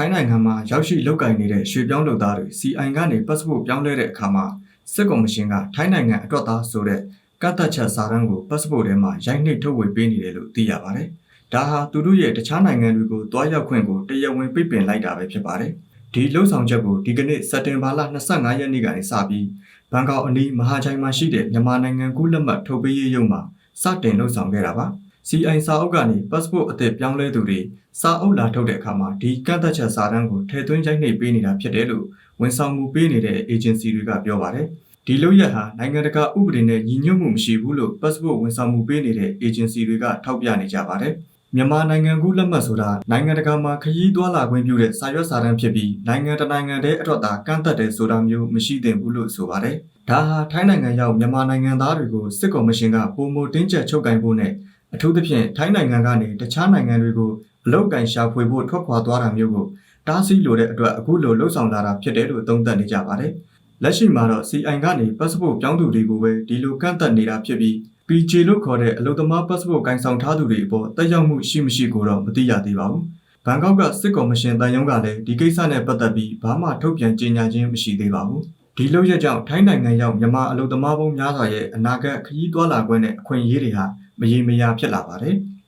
ထိုင်းနိုင်ငံမှာရောက်ရှိလုပ်ကိုင်နေတဲ့ရွှေပြောင်းလုပ်သားတွေ CI ကနေ passport ပြောင်းလဲတဲ့အခါမှာစစ်ကော်မရှင်ကထိုင်းနိုင်ငံအတွက်သားဆိုတဲ့ကတ်သက်ချက်စာတမ်းကို passport ထဲမှာရိုက်နှိပ်ထုတ်ဝေပေးနေတယ်လို့သိရပါတယ်။ဒါဟာသူတို့ရဲ့တခြားနိုင်ငံတွေကိုတွားရောက်ခွင့်ကိုတရားဝင်ပိတ်ပင်လိုက်တာပဲဖြစ်ပါတယ်။ဒီလှုပ်ဆောင်ချက်ကိုဒီကနေ့စက်တင်ဘာလ25ရက်နေ့ကနေစပြီးဘန်ကောက်အနီးမဟာချိုင်မှာရှိတဲ့မြန်မာနိုင်ငံကူးလက်မှတ်ထုတ်ပေးရေးရုံမှာစတင်လှုပ်ဆောင်ခဲ့တာပါ။ CI စာအုပ်ကနေ passport အသစ်ပြောင်းလဲသူတွေစာအုပ်လာထုတ်တဲ့အခါမှာဒီကန့်သက်ချက်စာတမ်းကိုထည့်သွင်းရိုက်နှိပ်ပေးနေတာဖြစ်တယ်လို့ဝန်ဆောင်မှုပေးနေတဲ့ agency တွေကပြောပါတယ်။ဒီလုပ်ရက်ဟာနိုင်ငံတကာဥပဒေနဲ့ညီညွတ်မှုမရှိဘူးလို့ passport ဝန်ဆောင်မှုပေးနေတဲ့ agency တွေကထောက်ပြနေကြပါတယ်။မြန်မာနိုင်ငံကူးလက်မှတ်ဆိုတာနိုင်ငံတကာမှာခရီးသွားလာခွင့်ပြုတဲ့စာရွက်စာတမ်းဖြစ်ပြီးနိုင်ငံတကာနိုင်ငံတည်းအတွက်သာကန့်သက်တယ်ဆိုတာမျိုးမရှိသင့်ဘူးလို့ဆိုပါတယ်။ဒါဟာထိုင်းနိုင်ငံရောက်မြန်မာနိုင်ငံသားတွေကိုစစ်ကော်မရှင်ကပုံမတင်းကျပ်ချုပ်ကင်ဖို့နဲ့ အထူးသဖြင့်ထိုင်းနိုင်ငံကနေတခြားနိုင်ငံတွေကိုအလောက်ကန်ရှာဖွေဖို့ထွက်ခွာသွားတာမျိုးကိုတားဆီးလိုတဲ့အတွက်အခုလိုလှုံ့ဆော်လာတာဖြစ်တယ်လို့သုံးသပ်နေကြပါတယ်။လက်ရှိမှာတော့ CI ကနေ passport ပြောင်းသူတွေကိုပဲဒီလိုကန့်သက်နေတာဖြစ်ပြီး PJ လို့ခေါ်တဲ့အလုပ်သမား passport ကိုင်ဆောင်ထားသူတွေအပေါ်တက်ရောက်မှုရှိမရှိကိုတော့မသိရသေးပါဘူး။ဘန်ကောက်ကစစ်ကော်မရှင်တန်ယုံကလည်းဒီကိစ္စနဲ့ပတ်သက်ပြီးဘာမှထုတ်ပြန်ကြေညာခြင်းမရှိသေးပါဘူး။ဒီလို့ရကြောင့်ထိုင်းနိုင်ငံရောက်မြန်မာအလုပ်သမားပေါင်းများစွာရဲ့အနာဂတ်ခရီးသွားလာခွင့်နဲ့အခွင့်အရေးတွေဟာ မရေမရာဖြစ်လာပါတယ်။